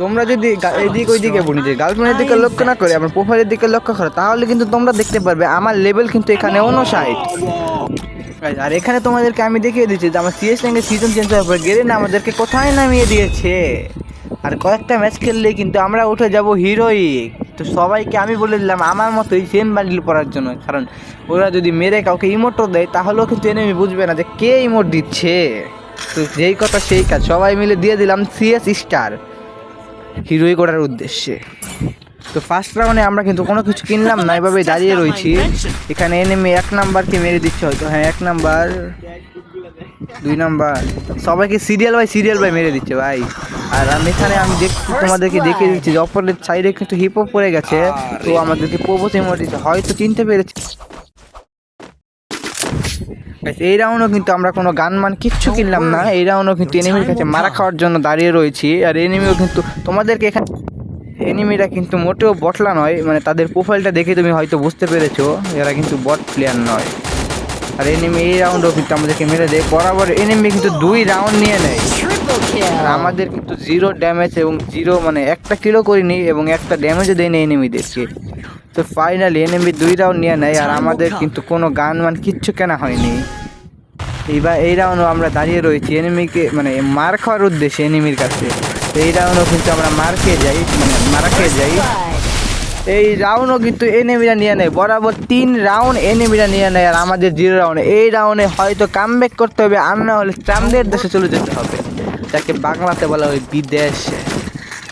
তোমরা যদি এইদিক ওইদিকে বলি যে গার্লফ্রেন্ডের দিকে লক্ষ্য না করে আমার প্রোফাইলের দিকে লক্ষ্য করো তাহলে কিন্তু তোমরা দেখতে পারবে আমার লেভেল কিন্তু এখানে উনষাট আর এখানে তোমাদেরকে আমি দেখিয়ে দিচ্ছি যে আমার সিএস র্যাঙ্কের সিজন চেঞ্জ হওয়ার পর গেলে না আমাদেরকে কোথায় নামিয়ে দিয়েছে? আর কয়েকটা ম্যাচ খেললেই কিন্তু আমরা উঠে যাব হিরোইক তো সবাইকে আমি বলে দিলাম আমার মতো মতোই সেম বান্ডিল পড়ার জন্য। কারণ ওরা যদি মেরে কাউকে ইমোটও দেয় তাহলেও কিন্তু এনেমি বুঝবে না যে কে ইমোট দিচ্ছে। তো যেই কথা সেই কাজ সবাই মিলে দিয়ে দিলাম সিএস স্টার হিরোই করার উদ্দেশ্যে। তো ফার্স্ট রাউন্ডে আমরা কিন্তু কোনো কিছু কিনলাম না এভাবে দাঁড়িয়ে রয়েছি। এখানে এনেমি এক নাম্বারকে মেরে দিচ্ছে হয়তো। হ্যাঁ এক নাম্বার, দুই নাম্বার। সবাইকে সিরিয়াল বাই সিরিয়াল বাই মেরে দিচ্ছে ভাই। আর আমি এখানে আমি দেখ তোমাদেরকে দেখিয়ে দিচ্ছি যে অপরের সাইডে কিন্তু হিপ হপ পড়ে গেছে। তো আমাদেরকে ইমোট দিচ্ছে। হয়তো চিনতে পেরেছে। এই রাউন্ডও কিন্তু আমরা কোনো গান মান কিচ্ছু কিনলাম না। এই রাউন্ডও কিন্তু এনিমির কাছে মারা খাওয়ার জন্য দাঁড়িয়ে রয়েছি। আর এনিমিও কিন্তু তোমাদেরকে এখানে এনিমিরা কিন্তু মোটেও বটলা নয়। মানে তাদের প্রোফাইলটা দেখে তুমি হয়তো বুঝতে পেরেছ, এরা কিন্তু বট প্লেয়ার নয়। আর এনিমি এই রাউন্ডও কিন্তু আমাদেরকে মেরে দেয়। বরাবর এনিমি কিন্তু দুই রাউন্ড নিয়ে নেয়। আর আমাদের কিন্তু জিরো ড্যামেজ এবং জিরো মানে একটা কিলো করিনি এবং একটা ড্যামেজও দেয়নি এনিমিদেরকে তো ফাইনালি এনিমি দুই রাউন্ড নিয়ে নেয় আর আমাদের কিন্তু কোনো গান মান কিচ্ছু কেনা হয়নি। এইবার এই রাউন্ডও আমরা দাঁড়িয়ে রয়েছি এনিমিকে মানে মার খাওয়ার উদ্দেশ্যে এনিমির কাছে। তো এই রাউন্ডও কিন্তু আমরা মার খেয়ে যাই মানে মারা খেয়ে যাই। এই রাউন্ডও কিন্তু এনিমিরা নিয়ে নেয়। বরাবর তিন রাউন্ড এনিমিরা নিয়ে নেয় আর আমাদের জিরো রাউন্ড এই রাউন্ডে হয়তো কামব্যাক করতে হবে, আর না হলে চান্দের দেশে চলে যেতে হবে। যাকে বাংলাতে বলা হয় বিদেশে।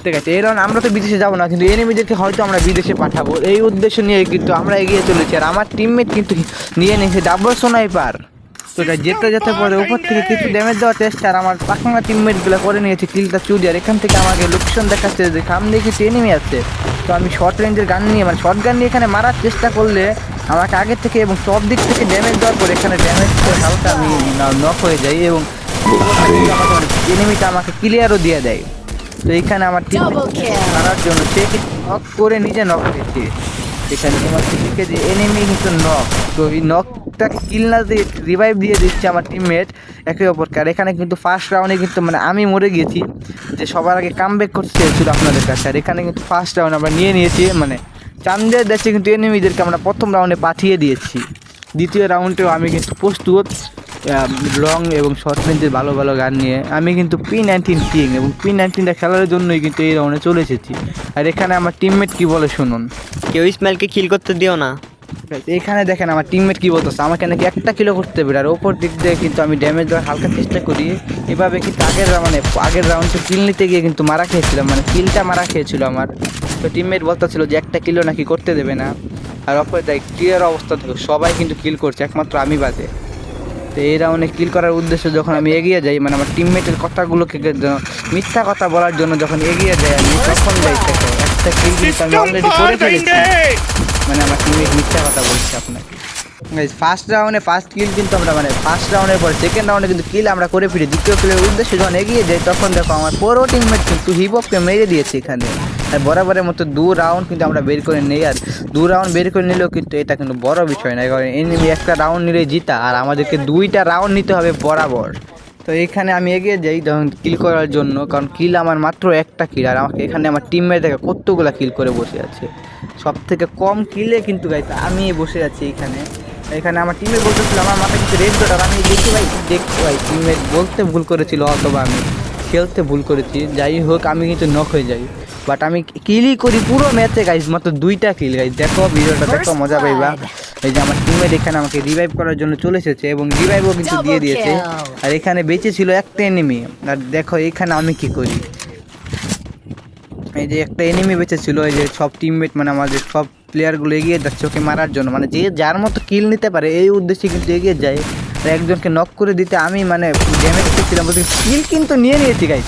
ঠিক আছে, এই রাউন্ড আমরা তো বিদেশে যাব না, কিন্তু এনিমিদেরকে হয়তো আমরা বিদেশে পাঠাবো। এই উদ্দেশ্য নিয়ে কিন্তু আমরা এগিয়ে চলেছি। আর আমার টিমমেট কিন্তু নিয়ে নিয়েছে ডাবল সোনাইপার তো এটা যেতে যেতে পরে উপর থেকে কিছু ড্যামেজ দেওয়ার চেষ্টা, আর আমার পাখানা টিমমেটগুলো করে নিয়েছে কিলটা চুরি। আর এখান থেকে আমাকে লোকেশন দেখাচ্ছে যে সামনে কিছু এনিমি আছে। তো আমি শর্ট রেঞ্জের গান নিয়ে মানে শর্ট গান নিয়ে এখানে মারার চেষ্টা করলে আমাকে আগে থেকে এবং সব দিক থেকে ড্যামেজ দেওয়ার পরে এখানে ড্যামেজ করে হালকা আমি নক হয়ে যাই এবং এনিমিটা আমাকে ক্লিয়ারও দিয়ে দেয়। তো এখানে আমার টিম. মারার জন্য সে কিন্তু নক করে নিজে নক হয়েছে? এখানে তোমার দিকে যে এনিমি কিন্তু নক তো এই নকটা কিল না দিয়ে রিভাইভ দিয়ে দিচ্ছে আমার টিমমেট একে অপরকে। আর এখানে কিন্তু ফার্স্ট রাউন্ডে কিন্তু মানে আমি মরে গিয়েছি যে সবার আগে কাম ব্যাক করতে চেয়েছিল আপনাদের কাছে। আর এখানে কিন্তু ফার্স্ট রাউন্ড আমরা নিয়ে নিয়েছি মানে চান্দের দেশে কিন্তু এনিমিদেরকে আমরা প্রথম রাউন্ডে পাঠিয়ে দিয়েছি। দ্বিতীয় রাউন্ডেও আমি কিন্তু প্রস্তুত। লং এবং শর্ট রেঞ্জের ভালো ভালো গান নিয়ে। আমি কিন্তু পি নাইনটিন কিং এবং পি নাইনটিনটা খেলার জন্যই কিন্তু এই রাউন্ডে চলে এসেছি। আর এখানে আমার টিমমেট কি বলে শুনুন। কেউ ইসমাইলকে কিল করতে দিও না। এখানে দেখেন আমার টিমমেট কি বলতেছে। আমাকে নাকি একটা কিলো করতে হবে আর ওপর দিক দিয়ে কিন্তু আমি ড্যামেজ দেওয়ার হালকা চেষ্টা করি। এভাবে কিন্তু আগের মানে আগের রাউন্ডে কিল নিতে গিয়ে কিন্তু মারা খেয়েছিলাম। মানে কিলটা মারা খেয়েছিল আমার। তো টিমমেট বলতেছিল যে একটা কিলো নাকি করতে দেবে না। আর অপর দেখ ক্লিয়ার অবস্থা থেকে সবাই কিন্তু কিল করছে একমাত্র আমি বাদে। তো এই রাউন্ডে কিল করার উদ্দেশ্যে যখন আমি এগিয়ে যাই মানে আমার টিমমেটের কথাগুলোকে মিথ্যা কথা বলার জন্য যখন এগিয়ে যাই আমি তখন যাই একটা কিল কিন্তু আমি অলরেডি করে ফেলেছি। মানে আমার টিমমেট মিথ্যা কথা বলছে আপনাকে। ফার্স্ট রাউন্ডে ফার্স্ট কিল কিন্তু আমরা মানে ফার্স্ট রাউন্ডের পর সেকেন্ড রাউন্ডে কিন্তু কিল আমরা করে ফিরি দ্বিতীয় কিলের উদ্দেশ্যে যখন এগিয়ে যাই তখন দেখো আমার পুরো টিমমেট কিন্তু হিপহপকে মেরে দিয়েছে এখানে। বরাবরের মতো দু রাউন্ড কিন্তু আমরা বের করে নেই। আর দু রাউন্ড বের করে নিলেও কিন্তু এটা কিন্তু বড় বিষয় না কারণ এনিমি একটা রাউন্ড নিলে জিতা, আর আমাদেরকে দুইটা রাউন্ড নিতে হবে বরাবর। তো এখানে আমি এগিয়ে যাই যখন কিল করার জন্য, কারণ কিল আমার মাত্র একটা কিল আর আমাকে এখানে আমার টিমমেট দেখে কতগুলা কিল করে বসে আছে। সব থেকে কম কিলে কিন্তু গাইতে আমি বসে আছি এখানে। এখানে আমার টিমমেট বলতেছিল, আমার মাথায় কিছু রেড আর আমি দেখি ভাই দেখতে ভাই টিমমেট বলতে ভুল করেছিল অথবা আমি। খেলতে ভুল করেছি যাই হোক আমি কিন্তু নক হয়ে যাই। বাট আমি কিলই করি পুরো ম্যাচে গাইজ মাত্র দুইটা কিল গাইজ দেখো ভিডিওটা দেখো মজা পাইবা। এই যে আমার টিমমেট এখানে আমাকে রিভাইভ করার জন্য চলে এসেছে এবং রিভাইভও কিন্তু দিয়ে দিয়েছে। আর এখানে বেঁচে ছিল একটা এনিমি আর দেখো এখানে আমি কি করি? এই যে একটা এনিমি বেঁচে ছিল এই যে সব টিমমেট মানে আমাদের সব প্লেয়ারগুলো এগিয়ে যাচ্ছে ওকে মারার জন্য। মানে যে যার মতো কিল নিতে পারে এই উদ্দেশ্যে কিন্তু এগিয়ে যায়। একজনকে নক করে দিতে আমি মানে ড্যামেজ করছিলাম বলতে কিল কিন্তু নিয়ে নিয়েছি গাই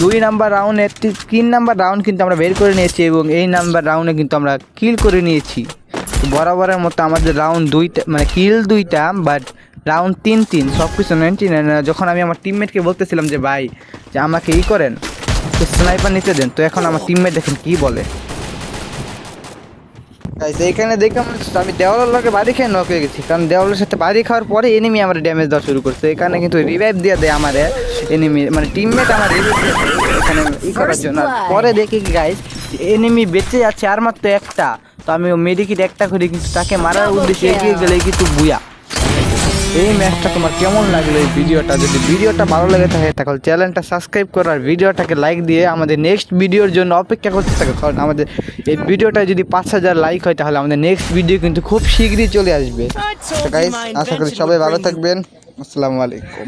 দুই নাম্বার রাউন্ডে তিন নাম্বার রাউন্ড কিন্তু আমরা বের করে নিয়েছি এবং এই নাম্বার রাউন্ডে কিন্তু আমরা কিল করে নিয়েছি। বরাবরের মতো আমাদের রাউন্ড দুইটা মানে কিল দুইটা বাট রাউন্ড তিন তিন সব কিছু নাইনটি নাইন যখন আমি আমার টিমমেটকে বলতেছিলাম যে, ভাই, যে আমাকে ই করেন স্নাইপার নিতে দেন। তো এখন আমার টিমমেট দেখেন কি বলে। Guys, এইখানে দেখলাম আমি দেওয়ালের লোকে বাড়ি খেয়ে নক হয়ে গেছি। কারণ দেওয়ালের সাথে বাড়ি খাওয়ার পরে এনিমি আমার ড্যামেজ দেওয়া শুরু করছে। এখানে কিন্তু রিভাইভ দিয়ে দেয় আমার এনিমি মানে টিমমেট আমার এখানে মানে ই করার জন্য। পরে দেখি কি গাইস এনিমি বেঁচে যাচ্ছে আর মাত্র একটা। তো আমি মেডিকিট একটা করে কিন্তু তাকে মারার উদ্দেশ্যে এগিয়ে গেলে কিন্তু বুয়া। এই ম্যাচটা তোমার কেমন লাগল এই ভিডিওটা? যদি ভিডিওটা ভালো লাগে থাকে তাহলে চ্যানেলটা সাবস্ক্রাইব করো আর ভিডিওটাকে লাইক দিয়ে আমাদের নেক্সট ভিডিওর জন্য অপেক্ষা করতে থাকো। কারণ আমাদের এই ভিডিওটা যদি পাঁচ হাজার লাইক হয় তাহলে আমাদের নেক্সট ভিডিও কিন্তু খুব শীঘ্রই চলে আসবে। আশা করি সবাই ভালো থাকবেন। আসসালামু আলাইকুম।